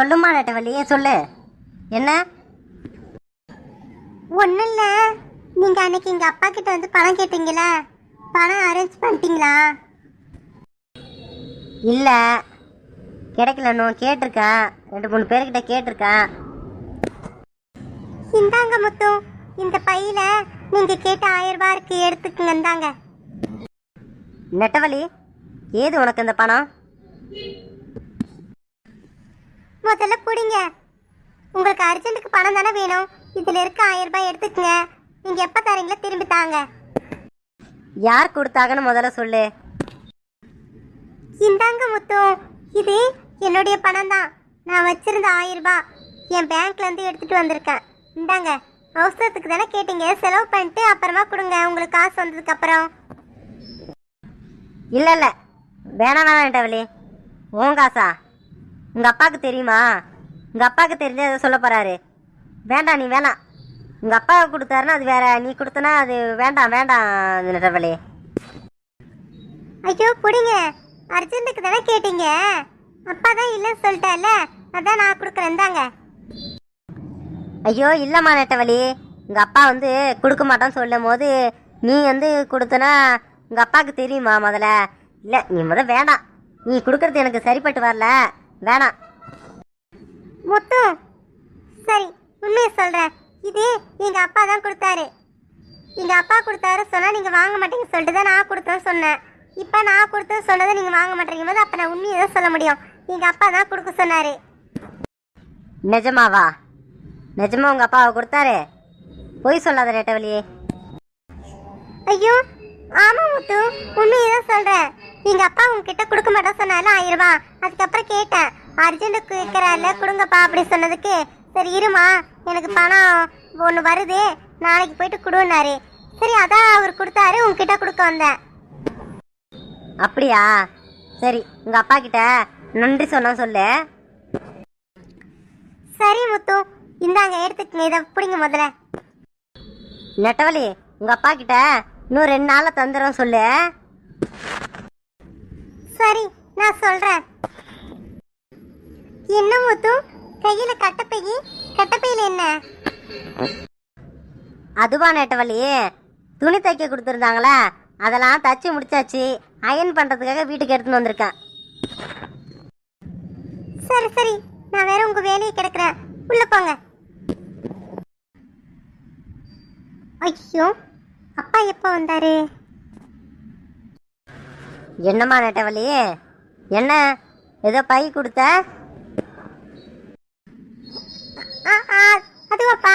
சொல்லுமா நெட்டவள்ளி சொல்லு. என்ன? ஒன்றும் இல்லை. நீங்கள் அன்னைக்கு எங்கள் அப்பா கிட்ட வந்து பணம் கேட்டீங்களா பணம் அரேஞ்ச் பண்ணிட்டீங்களா? இல்லை. கிடைக்கல இன்னும் கேட்டிருக்கேன் ரெண்டு மூணு பேர்கிட்ட கேட்டிருக்கேன் இந்தாங்க முத்து. இந்த பையில நீங்க கேட்ட ஆயிரம் ரூபாய் இருக்கு எடுத்துக்கங்க இந்தாங்க நெட்டவள்ளி ஏது உனக்கு இந்த பணம்? முதல்ல பிடிங்க உங்களுக்கு அர்ஜென்ட்டுக்கு பணம் தானே வேணும். இதுல இருக்க ஆயிரம் ரூபாய் எடுத்துக்கங்க. நீங்க எப்ப தரீங்களோ திரும்பி தாங்க. யார் கொடுத்தாங்கன்னு முதல்ல சொல்லு. இந்தாங்க முத்து. இது என்னுடைய பணம் தான். நான் வச்சிருந்த ஆயிரம் ரூபாய் என் பேங்க்ல இருந்து எடுத்துட்டு வந்திருக்கேன். இந்தாங்க. அவசரத்துக்கு தானே கேட்டீங்க. செலவு பண்ணிட்டு அப்புறமா கொடுங்க. உங்களுக்கு காசு வந்ததுக்கு அப்புறம். இல்லை இல்லை. வேணாம் வேணாம் நெட்டவள்ளி உன் காசா? உங்கள் அப்பாவுக்கு தெரியுமா? உங்கள் அப்பாவுக்கு தெரிஞ்சு அதை சொல்ல போகிறாரு வேண்டாம் நீ வேணாம். உங்கள் அப்பாவுக்கு கொடுத்தாருன்னா அது வேற நீ கொடுத்தனா அது வேண்டாம் வேண்டாம் நெட்டவள்ளி. ஐயோ பிடிங்க. அர்ஜென்ட்டுக்கு தானே கேட்டீங்க. அப்பா தான் இல்லைன்னு சொல்லிட்டால அதான் நான் கொடுக்குறேன் தாங்க ஐயோ இல்லைம்மா நெட்டவழி உங்கள் அப்பா வந்து கொடுக்க மாட்டான்னு சொல்லும் போது நீ வந்து கொடுத்தனா உங்கள் அப்பாவுக்கு தெரியுமா முதல்ல? இல்லை நீ முத வேண்டாம் நீ கொடுக்கறது எனக்கு சரிப்பட்டு வரல. வேணாம் முத்து சரி உண்மையை சொல்கிறேன் இது எங்கள் அப்பா தான் கொடுத்தாரு. எங்கள் அப்பா கொடுத்தாரு சொன்னால் நீங்கள் வாங்க மாட்டீங்க சொல்லிட்டு தான் நான் கொடுத்தேன்னு சொன்னேன். இப்போ நான் கொடுத்தேன்னு சொன்னதை நீங்கள் வாங்க மாட்டேங்க போது அப்போ நான் உண்மையை தான் சொல்ல முடியும். எங்கள் அப்பா தான் கொடுக்க சொன்னார். நிஜமாவா? நிஜமா உங்கள் அப்பாவை கொடுத்தாரு? பொய் சொல்லாத நெட்டவழி ஐயோ ஆமா முத்து உண்மையை தான் சொல்றேன். எங்க அப்பா உங்ககிட்ட கொடுக்க மாட்டேன் சொன்னால ஆயிரம் அதுக்கப்புறம் கேட்டேன். அர்ஜென்ட்டுக்கு கேட்கறால கொடுங்கப்பா அப்படி சொன்னதுக்கு. சரி இருமா எனக்கு பணம் ஒன்று வருது நாளைக்கு போயிட்டு கொடுன்னாரு. சரி அதான் அவர் கொடுத்தாரு உங்ககிட்ட கொடுக்க வந்தேன். அப்படியா? சரி உங்கள் அப்பா கிட்ட நன்றி சொன்னா சொல்லு. சரி முத்து. இந்தாங்க எடுத்துக்கங்க இதை பிடிங்க முதல்ல. நெட்டவழி உங்கள் அப்பா கிட்ட இன்னும் ரெண்டு நாளில் தந்துடும் சொல்லு. சரி நான் சொல்றேன். என்ன முத்து? கையில கட்டப்பையி கட்டப்பையில என்ன? அதுவா நெட்டவழி துணி தைக்க கொடுத்துருந்தாங்களா அதெல்லாம் தச்சு முடிச்சாச்சு. அயன் பண்ணுறதுக்காக வீட்டுக்கு எடுத்துன்னு வந்திருக்கேன். சரி சரி. நான் வேற உங்க வேலையை கிடக்குறேன். உள்ள போங்க. ஐயோ அப்பா எப்போ வந்தாரு? என்னம்மா நெட்டவழி என்ன ஏதோ பை கொடுத்த ஆ ஆ அதுவாப்பா?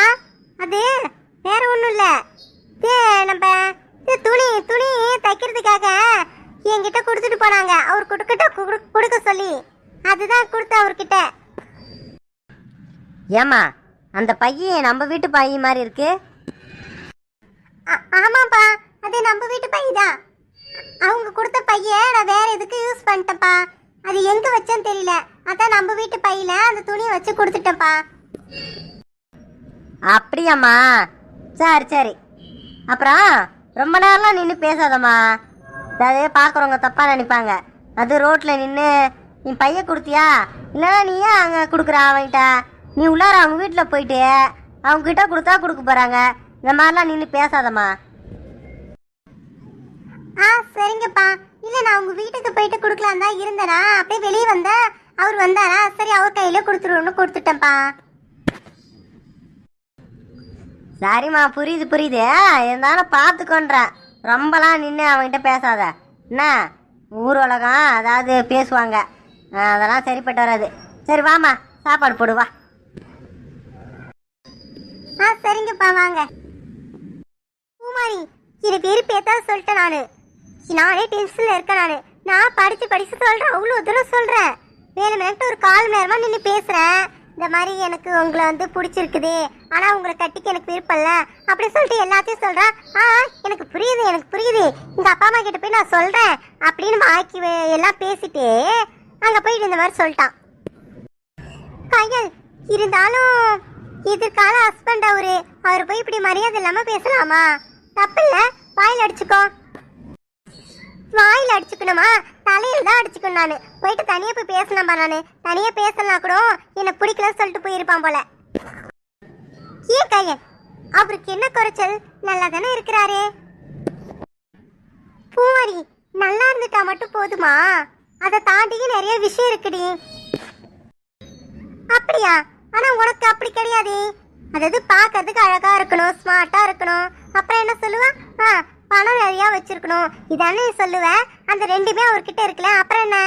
அது வேற ஒன்றும் இல்லை. இது நம்ம இது துணி துணி தைக்கிறதுக்காக என்கிட்ட கொடுத்துட்டு போனாங்க. அவர் கொடுக்கிட்ட குடு- கொடுக்க சொல்லி. அதுதான் கொடுத்த அவர்கிட்ட. ஏம்மா அந்த பையன் நம்ம வீட்டு பையன் மாதிரி இருக்கு? ஆமாப்பா. அது நம்ம வீட்டு பையன் தான் அவங்க கொடுத்த பைய நான் வேற எதுக்கு யூஸ் பண்ணிட்டேன்ப்பா? அது எங்க வச்சேன்னு தெரியல. அதான் நம்ம வீட்டு பையில அந்த துணியை வச்சு கொடுத்துட்டேன்ப்பா. அப்படியாம்மா. சரி சரி. அப்புறம் ரொம்ப நேரம்லாம் நின்று பேசாதம்மா. அதாவது பார்க்குறவங்க தப்பாக நினைப்பாங்க. அது ரோட்டில் நின்று நீ பைய கொடுத்தியா? இல்லைன்னா நீ ஏன் அங்கே கொடுக்குற அவன்கிட்ட. நீ உள்ளார அவங்க வீட்டில் போயிட்டு அவங்கக்கிட்ட கொடுத்தா கொடுக்க போகிறாங்க இந்த மாதிரிலாம் நின்று பேசாதம்மா. ஆ சரிங்கப்பா. இல்லை நான் உங்கள் வீட்டுக்கு போயிட்டு கொடுக்கலாம் தான் இருந்தேனா. அப்படியே வெளியே வந்தேன். அவர் வந்தாரா? சரி அவர் கையில கொடுத்துருவோன்னு கொடுத்துட்டேன்ப்பா. சரிம்மா புரியுது புரியுது. இருந்தாலும் பார்த்துக்கோன்றேன் ரொம்பலாம் நின்று அவன்கிட்ட பேசாத. என்ன? ஊர் உலகம் அதாவது பேசுவாங்க. அதெல்லாம் சரிப்பட்டு வராது. சரி வாம்மா சாப்பாடு போடுவா ஆ சரிங்கப்பா வாங்க. பூமாரி இது வெறுப்பேத்தா சொல்லிட்டேன் நான். நானே டென்ஷனில் இருக்கேன் நான். நான் படித்து படித்து சொல்கிறேன் அவ்வளோ தூரம் சொல்கிறேன் வேலை மேட்டு ஒரு கால் நேரமாக நின்று பேசுகிறேன் இந்த மாதிரி எனக்கு உங்களை வந்து பிடிச்சிருக்குது. ஆனா உங்களை கட்டிக்க எனக்கு விருப்பம் இல்ல. அப்படி சொல்லிட்டு எல்லாத்தையும் சொல்றேன் ஆ எனக்கு புரியுது எனக்கு புரியுது. எங்கள் அப்பா அம்மா கிட்ட போய் நான் சொல்றேன் அப்படின்னு வாக்கி எல்லாம் பேசிட்டு அங்க போயிட்டு இந்த மாதிரி சொல்லிட்டான். கையல் இருந்தாலும் எதிர்கால ஹஸ்பண்ட் அவரு. அவர் போய் இப்படி மரியாதை இல்லாம பேசலாமா? தப்பு இல்ல. வாயில் அடிச்சுக்கோ. வாயில் அடிச்சுக்கணுமா? தலையில தான் அடிச்சுக்கணும் நானு. போயிட்டு தனியா போய் பேசலாம்பா நானு. தனியா பேசலாம் கூட என்னை பிடிக்கலன்னு சொல்லிட்டு போயிருப்பான் போல. ஏன் கையன்? அவருக்கு என்ன குறைச்சல்? நல்லா தானே இருக்கிறாரு. பூமாரி நல்லா இருந்துட்டா மட்டும் போதுமா? அதை தாண்டியும் நிறைய விஷயம் இருக்குடி. அப்படியா? ஆனா உனக்கு அப்படி கிடையாது. அதாவது பார்க்கறதுக்கு அழகா இருக்கணும் ஸ்மார்ட்டா இருக்கணும். அப்புறம் என்ன சொல்லுவா? ஆ பணம் நிறைய வச்சிருக்கணும். இதானே நீ அந்த ரெண்டுமே அவர்கிட்ட இருக்கல அப்புறம் என்ன?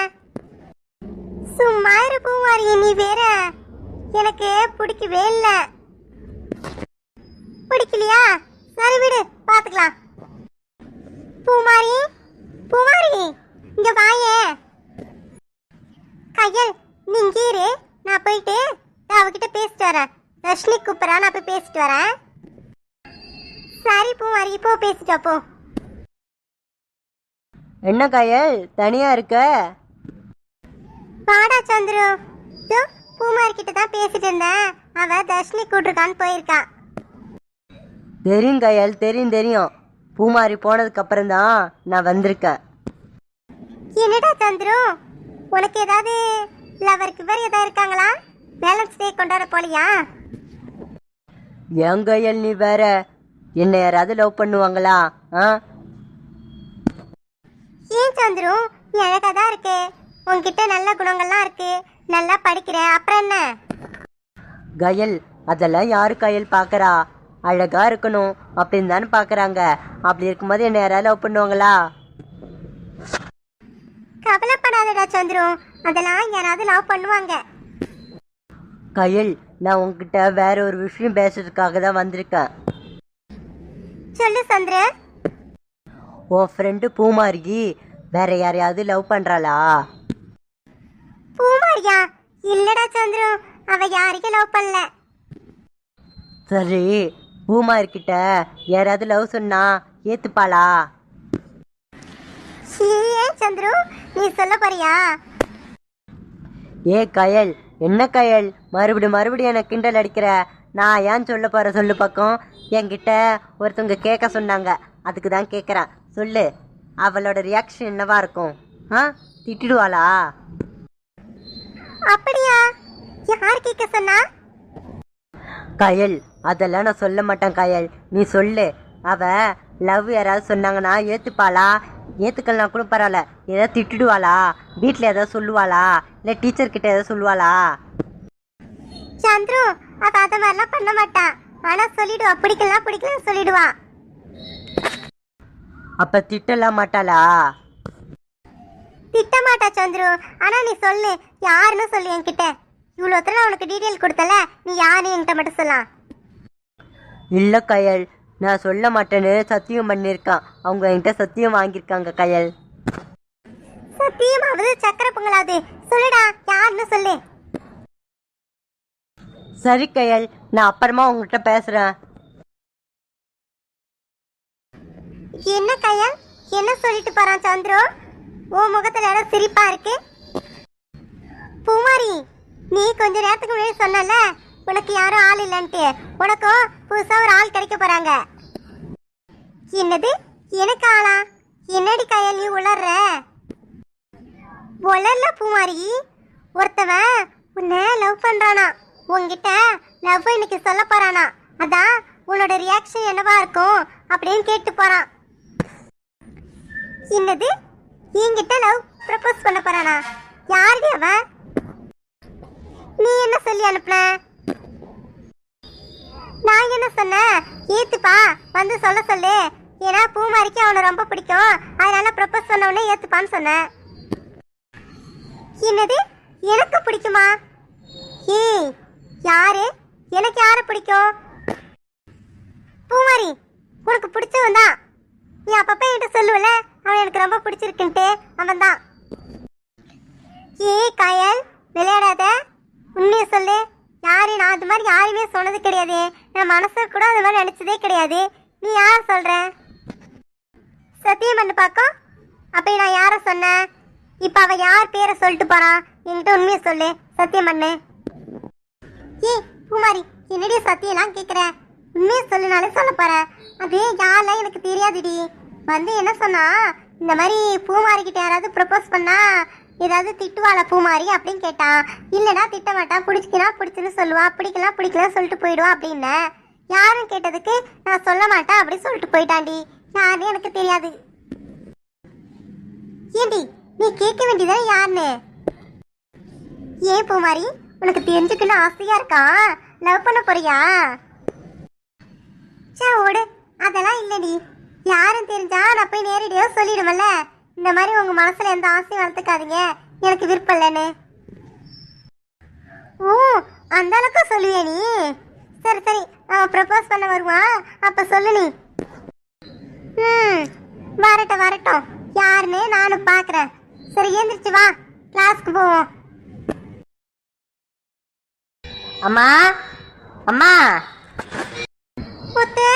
சும்மா இரு பூமாரி நீ வேற. எனக்கு பிடிக்கவே இல்லை. பிடிக்கலையா? சரி விடு பாத்துக்கலாம். பூமாரி பூமாரி இங்க வாயே. கையல் நீ இரு. நான் போயிட்டு நான் அவகிட்ட பேசிட்டு வரேன். ரஷ்மி கூப்பிட்றா நான் போய் பேசிட்டு வரேன். சரி பூமாரி இப்போ பேசிட்டு போ. என்ன கயல் தனியா இருக்க? வாடா சந்துரு. இதோ பூமாரி கிட்ட தான் பேசிட்டு இருந்தேன். அவ தர்ஷினி கூட்டிருக்கான்னு போயிருக்கா. தெரியும் கயல் தெரியும் தெரியும். பூமாரி போனதுக்கு அப்புறம் தான் நான் வந்திருக்கேன். என்னடா சந்துரு? உனக்கு ஏதாவது லவர் கிவர் ஏதாவது இருக்காங்களா? பேலன்ஸ் டே கொண்டாட போலியா என் கயல் நீ வேற என்னை யாராவது லவ் பண்ணுவாங்களா? ஆ? ஏன் சந்துரு? நீ அழகா தான் இருக்கு. உன்கிட்ட நல்ல குணங்கள்லாம் இருக்கு. நல்லா படிக்கிற அப்புறம் என்ன? கயல் அதெல்லாம் யாரு கயல் பார்க்கறா அழகா இருக்கணும் அப்படின்னு தானே பார்க்கறாங்க அப்படி இருக்கும்போது என்னை யாராவது லவ் பண்ணுவாங்களா? கவலைப்படாதடா சந்துரு. அதெல்லாம் யாராவது லவ் பண்ணுவாங்க. கயல் நான் உன்கிட்ட வேற ஒரு விஷயம் பேசுறதுக்காக தான் வந்திருக்கேன். சொல்லு சந்திர. உன் ஃப்ரெண்டு பூமாரி வேற யாரையாவது லவ் பண்றாளா? பூமாரியா? இல்லடா சந்துரு அவ யாரையும் லவ் பண்ணல. சரி பூமாரி கிட்ட யாராவது லவ் சொன்னா ஏத்துப்பாளா? ஏன் சந்துரு நீ சொல்ல போறியா? ஏ கயல் என்ன கயல்? மறுபடியும் மறுபடியும் எனக்கு கிண்டல் அடிக்கிற? நான் ஏன் சொல்ல போற சொல்லு பக்கம். என்கிட்ட ஒருத்தவங்க கேட்க சொன்னாங்க. அதுக்கு தான் கேட்குறேன் சொல்லு அவளோட ரியாக்ஷன் என்னவா இருக்கும்? ஆ? திட்டிடுவாளா? அப்படியா? யார் கேட்க சொன்னா? கயல் அதெல்லாம் நான் சொல்ல மாட்டேன் கயல். நீ சொல்லு. அவ லவ் யாராவது சொன்னாங்கன்னா ஏத்துப்பாளா? ஏத்துக்கலாம் கூட பரவாயில்ல. ஏதாவது திட்டிடுவாளா? வீட்டில் ஏதாவது சொல்லுவாளா? இல்லை டீச்சர் கிட்ட ஏதாவது சொல்லுவாளா? சந்துரு அவ அத மாதிரிலாம் பண்ண மாட்டான் ஆனா சொல்லிடுவா பிடிக்கலாம் பிடிக்கலன்னு சொல்லிடுவா. அப்ப திட்டலாம் மாட்டாளா? திட்ட மாட்டா சந்துரு. ஆனா நீ சொல்லு யாருன்னு சொல்லு என்கிட்ட. இவ்வளோ நான் உனக்கு டீட்டெயில் கொடுத்தல நீ யாருன்னு என்கிட்ட மட்டும் சொல்லலாம் இல்லை கயல் நான் சொல்ல மாட்டேன்னு சத்தியம் பண்ணியிருக்கான். அவங்க என்கிட்ட சத்தியம் வாங்கியிருக்காங்க கயல். சத்தியமாவது சக்கரை பொங்கலாது சொல்லுடா யாருன்னு சொல்லு. சரி கயல் நான் அப்புறமா உங்ககிட்ட பேசுகிறேன் என்ன கையல் என்ன சொல்லிட்டு போறான் சந்திரோ? உன் முகத்துல ஏதோ சிரிப்பா இருக்கு. பூமாரி நீ கொஞ்ச நேரத்துக்கு முன்னாடி சொன்னல உனக்கு யாரும் ஆள் இல்லைன்ட்டு. உனக்கும் புதுசா ஒரு ஆள் கிடைக்க போறாங்க. என்னது? எனக்கு ஆளா? என்னடி கையல் நீ உளர்ற? உளர்ல பூமாரி. ஒருத்தவன் உன்னை லவ் பண்றானா? உங்ககிட்ட லவ் இன்னைக்கு சொல்ல போறானா? அதான் உன்னோட ரியாக்ஷன் என்னவா இருக்கும் அப்படின்னு கேட்டு போறான். என்னது? என்கிட்ட லவ் ப்ரப்போஸ் பண்ண போறானா? யாருடி அவன் நீ என்ன சொல்லி அனுப்புன? நான் என்ன சொன்னேன் ஏத்துப்பா வந்து சொல்ல சொல்லு. ஏன்னா பூமாரிக்கு அவனை ரொம்ப பிடிக்கும். அதனால ப்ரப்போஸ் பண்ண உடனே ஏத்துப்பான்னு சொன்னேன் என்னது? எனக்கு பிடிக்குமா? ஏய் யாரு? எனக்கு யாரை பிடிக்கும்? பூமாரி உனக்கு பிடிச்சவன் தான். நீ அப்பப்ப என்கிட்ட சொல்லுவல அவன் எனக்கு ரொம்ப பிடிச்சிருக்குன்ட்டு அவன் தான். ஏ கயல் விளையாடாத. உண்மையை சொல்லு. யாரு? நான் அது மாதிரி யாருமே சொன்னது கிடையாது. என் மனசு கூட அது மாதிரி நினைச்சதே கிடையாது. நீ யார் சொல்ற? சத்தியம் பண்ணு பார்க்கும் அப்போ நான் யாரை சொன்னேன்? இப்போ அவன் யார் பேரை சொல்லிட்டு போகிறான் என்கிட்ட உண்மையை சொல்லு சத்தியம் பண்ணு ஏ குமாரி என்னடி சத்தியெல்லாம் கேட்குற உண்மையை சொல்லினாலே சொல்ல போகிறேன் அது யாரெல்லாம் எனக்கு தெரியாதுடி. வந்து என்ன சொன்னா இந்த மாதிரி பூமாரிக்கிட்ட யாராவது ப்ரப்போஸ் பண்ணா ஏதாவது திட்டுவாள பூமாரி அப்படின்னு கேட்டான் இல்லைனா திட்ட மாட்டான் பிடிச்சிக்கினா பிடிச்சுன்னு சொல்லுவான் பிடிக்கலாம் பிடிக்கலாம் சொல்லிட்டு போயிடுவான் அப்படின்னு யாரும் கேட்டதுக்கு நான் சொல்ல மாட்டேன் அப்படி சொல்லிட்டு போயிட்டான்டி. யாருன்னு எனக்கு தெரியாது. ஏண்டி நீ கேட்க வேண்டியதானே யாருன்னு? ஏன் பூமாரி? உனக்கு தெரிஞ்சுக்கணும் ஆசையா இருக்கா? லவ் பண்ண போறியா? சே ஓடு. அதெல்லாம் இல்லடி. யாரும் தெரிஞ்சா நான் போய் நேரடியாக சொல்லிடுவேன்ல. இந்த மாதிரி உங்க மனசுல எந்த ஆசையும் வளர்த்துக்காதீங்க. எனக்கு விருப்பம் இல்லைன்னு. ஓ அந்த அளவுக்கு சொல்லுவியா நீ? சரி சரி. அவன் ப்ரப்போஸ் பண்ண வருவான். அப்ப சொல்லு நீ. ம் வரட்டும் வரட்டும். யாருன்னு நானும் பார்க்குறேன் சரி ஏந்திரிச்சு வா. கிளாஸ்க்கு போவோம். அம்மா அம்மா. முத்து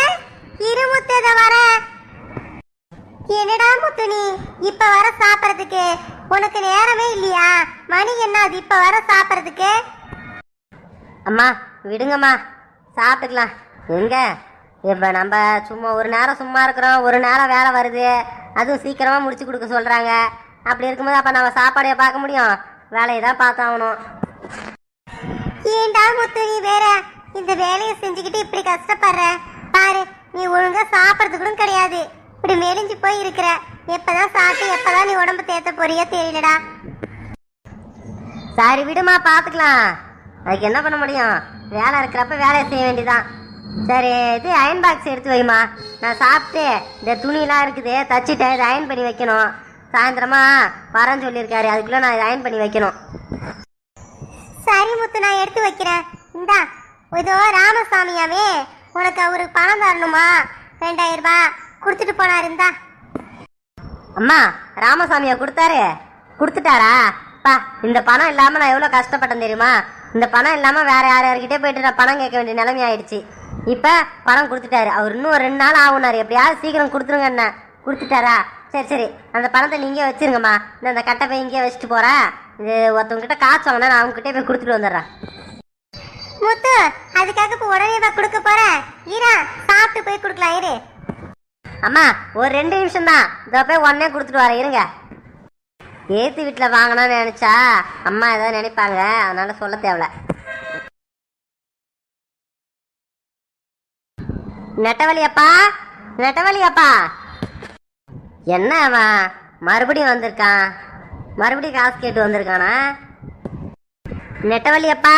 இரு முத்து இதை வர. என்னடா முத்து நீ? இப்ப வர சாப்பிடறதுக்கு உனக்கு நேரமே இல்லையா? மணி என்ன அது இப்ப வர சாப்பிடறதுக்கு? அம்மா விடுங்கம்மா. சாப்பிட்டுக்கலாம். எங்க? இப்போ நம்ம சும்மா ஒரு நேரம் சும்மா இருக்கிறோம். ஒரு நேரம் வேலை வருது. அதுவும் சீக்கிரமாக முடிச்சு கொடுக்க சொல்கிறாங்க அப்படி இருக்கும்போது அப்போ நம்ம சாப்பாடையை பார்க்க முடியும். வேலையை தான் பார்த்தாகணும். ஏண்டா முத்து நீ வேற இந்த வேலையை செஞ்சுக்கிட்டு இப்படி கஷ்டப்படுற? பாரு நீ ஒழுங்கா சாப்பிடறது கூட கிடையாது. இப்படி மெலிஞ்சு போய் இருக்கிற. எப்பதான் சாப்பிட்டு எப்பதான் நீ உடம்பு தேத்த போறியோ தெரியலடா. சரி விடுமா பார்த்துக்கலாம் அதுக்கு என்ன பண்ண முடியும்? வேலை இருக்கிறப்ப வேலையை செய்ய வேண்டியதான் சரி இது அயன் பாக்ஸ் எடுத்து வைமா. நான் சாப்பிட்டு இந்த துணிலாம் இருக்குது தச்சுட்டேன். இதை அயன் பண்ணி வைக்கணும். சாயந்தரமா வரேன்னு சொல்லியிருக்காரு. அதுக்குள்ளே நான் இதை அயன் பண்ணி வைக்கணும். சரி முத்து நான் எடுத்து வைக்கிறேன். இந்தா இதோ ராமசாமியாவே உனக்கு அவருக்கு பணம் தரணுமா? ரெண்டாயிரம் ரூபாய் கொடுத்துட்டு போனார் இருந்தா அம்மா ராமசாமியா கொடுத்தாரு? கொடுத்துட்டாரா? பா இந்த பணம் இல்லாமல் நான் எவ்வளோ கஷ்டப்பட்டேன் தெரியுமா? இந்த பணம் இல்லாமல் வேற யார் யார்கிட்டே போயிட்டு நான் பணம் கேட்க வேண்டிய நிலைமை ஆயிடுச்சு. இப்போ பணம் கொடுத்துட்டாரு. அவர் இன்னும் ரெண்டு நாள் ஆகுனாரு. எப்படியாவது சீக்கிரம் கொடுத்துருங்க என்ன கொடுத்துட்டாரா? சரி சரி. அந்த பணத்தை நீங்கள் வச்சிருங்கம்மா. இந்த கட்டை போய் இங்கேயே வச்சுட்டு போறேன் இது ஒருத்தவங்ககிட்ட காசு வாங்கினா நான் அவங்ககிட்ட போய் கொடுத்துட்டு வந்துடுறேன் முத்து அதுக்காக இப்போ உடனே வா கொடுக்க போறேன் ஈரா சாப்பிட்டு போய் கொடுக்கலாம் இரு. அம்மா ஒரு ரெண்டு நிமிஷம் தான். இதை போய் உடனே கொடுத்துட்டு வரேன் இருங்க. ஏத்து வீட்டில் வாங்கணும்னு நினச்சா அம்மா ஏதாவது நினைப்பாங்க. அதனால சொல்ல தேவையில்ல நெட்டவழி அப்பா நெட்டவழி அப்பா என்ன அவன்? மறுபடியும் வந்திருக்கான். மறுபடியும் காசு கேட்டு வந்திருக்கானா? நெட்டவழியப்பா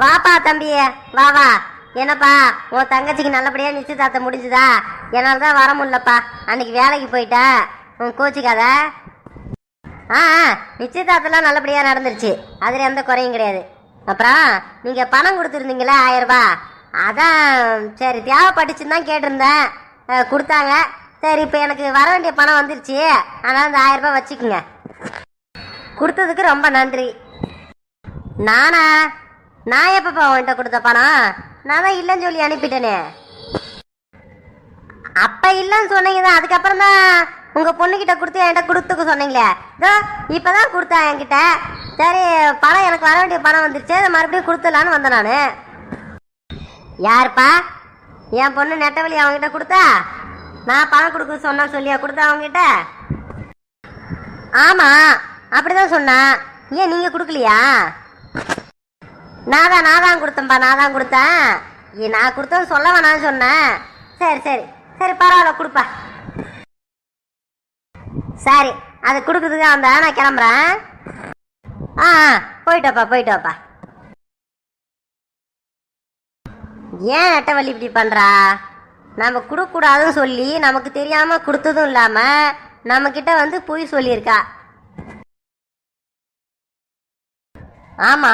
வாப்பா தம்பி வா வா. என்னப்பா உன் தங்கச்சிக்கு நல்லபடியா நிச்சயதார்த்தம் முடிஞ்சுதா? என்னால் தான் வர முடியலப்பா. அன்னைக்கு வேலைக்கு போயிட்டா? உன் கோச்சிக்காத? ஆ நிச்சயதார்த்தம்லாம் நல்லபடியாக நடந்துருச்சு. அதில் எந்த குறையும் கிடையாது. அப்புறம் நீங்கள் பணம் கொடுத்துருந்தீங்களே ஆயிரம் ரூபாய். அதான் சரி தேவைப்பட்டுச்சுன்னு தான் கேட்டிருந்தேன். கொடுத்தாங்க. சரி இப்போ எனக்கு வர வேண்டிய பணம் வந்துருச்சு. அதனால் அந்த ஆயிரம் ரூபாய் வச்சுக்கோங்க. கொடுத்ததுக்கு ரொம்ப நன்றி. நானா? நான் எப்பப்பா உன்கிட்ட கொடுத்த பணம்? நான் தான் இல்லைன்னு சொல்லி அனுப்பிட்டேனே. அப்ப இல்லைன்னு சொன்னீங்க தான் அதுக்கப்புறம் தான் உங்க பொண்ணுகிட்ட கொடுத்து என்கிட்ட கொடுத்துக்க சொன்னீங்களே. இதோ இப்பதான் கொடுத்தேன் என்கிட்ட. சரி பணம் எனக்கு வர வேண்டிய பணம் வந்துருச்சு அதை மறுபடியும் கொடுத்துடலான்னு வந்தேன் நான். யாருப்பா? என் பொண்ணு நெட்டவழி அவங்ககிட்ட கொடுத்தா? நான் பணம் கொடுக்க சொன்னா சொல்லியா? கொடுத்தா அவங்ககிட்ட ஆமா அப்படிதான் சொன்னா. ஏன் நீங்க கொடுக்கலையா? நான் தான் நான் தான் கொடுத்தேன்ப்பா நான் தான் கொடுத்தேன். ஏ, நான் கொடுத்தது சொல்ல வேணாம்னு சொன்னேன். சரி சரி சரி பரவாயில்ல கொடுப்பா. சரி அது கொடுக்குறதுக்கு அந்த நான் கிளம்புறேன். ஆ ஆ, போயிட்டோப்பா வாப்பா போயிட்டு வாப்பா ஏன் நெட்டவள்ளி இப்படி பண்ணுறா நம்ம கொடுக்கூடாதுன்னு சொல்லி நமக்கு தெரியாம கொடுத்ததும் இல்லாம நம்ம கிட்ட வந்து பொய் சொல்லியிருக்கா. ஆமா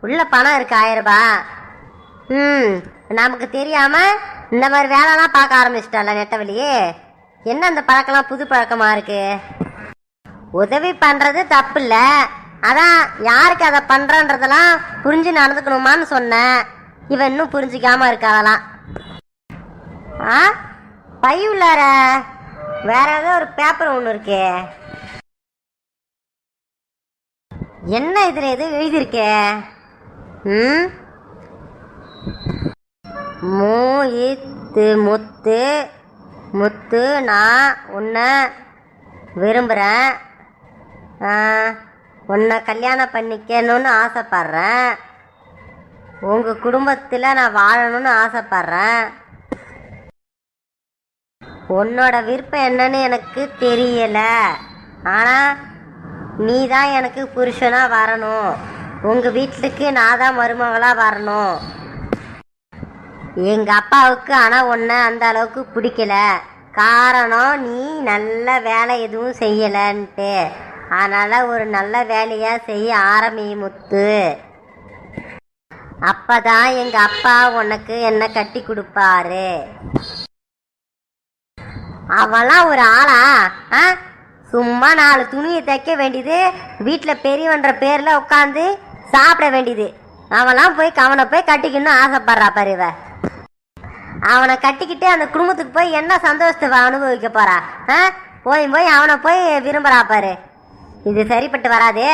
உள்ள பணம் இருக்கு ஆயிரம் ம் நமக்கு தெரியாம இந்த மாதிரி வேலைலாம் பார்க்க ஆரம்பிச்சிட்டால நெட்டவழியே என்ன அந்த பழக்கம்லாம் புது பழக்கமா இருக்கு? உதவி பண்றது தப்பு இல்ல அதான் யாருக்கு அதை பண்றன்றதெல்லாம் புரிஞ்சு நடந்துக்கணுமான்னு சொன்னேன். இவன் இன்னும் புரிஞ்சுக்காமல் இருக்கா அதெல்லாம் ஆ? பை உள்ளார. வேற ஏதோ ஒரு பேப்பர் ஒன்று இருக்கே. என்ன இதில் எதுவும் எழுதியிருக்கே? ம்? மூ இத்து முத்து. முத்து நான் உன்னை விரும்புகிறேன் உன்னை கல்யாணம் பண்ணிக்கணும்னு ஆசைப்பட்றேன். உங்கள் குடும்பத்தில் நான் வாழணும்னு ஆசைப்பட்றேன். உன்னோட விருப்பம் என்னன்னு எனக்கு தெரியல. ஆனால் நீ தான் எனக்கு புருஷனாக வரணும். உங்கள் வீட்டுக்கு நான் தான் மருமகளாக வரணும். எங்கள் அப்பாவுக்கு ஆனால் உன்னை அந்த அளவுக்கு பிடிக்கல. காரணம் நீ நல்ல வேலை எதுவும் செய்யலைன்ட்டு. அதனால் ஒரு நல்ல வேலையாக செய்ய ஆரம்பி முத்து. அப்பதான் எங்கள் அப்பா உனக்கு என்ன கட்டி கொடுப்பாரு? அவன்லாம் ஒரு ஆளா? ஆ? சும்மா நாலு துணியை தைக்க வேண்டியது வீட்டில் பெரியவன்ற பேரில் உட்காந்து சாப்பிட வேண்டியது. அவன்லாம் போய் அவனை போய் கட்டிக்கணும்னு ஆசைப்படுறா பாரு இவ. அவனை கட்டிக்கிட்டு அந்த குடும்பத்துக்கு போய் என்ன சந்தோஷத்தை அனுபவிக்க போறா? ஆ? போய் போய் அவனை போய் விரும்புறா பாரு. இது சரிப்பட்டு வராதே.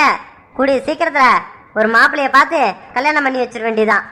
கூடிய சீக்கிரத்தில் ஒரு மாப்பிள்ளைய பார்த்து கல்யாணம் பண்ணி வச்சிட வேண்டியதான்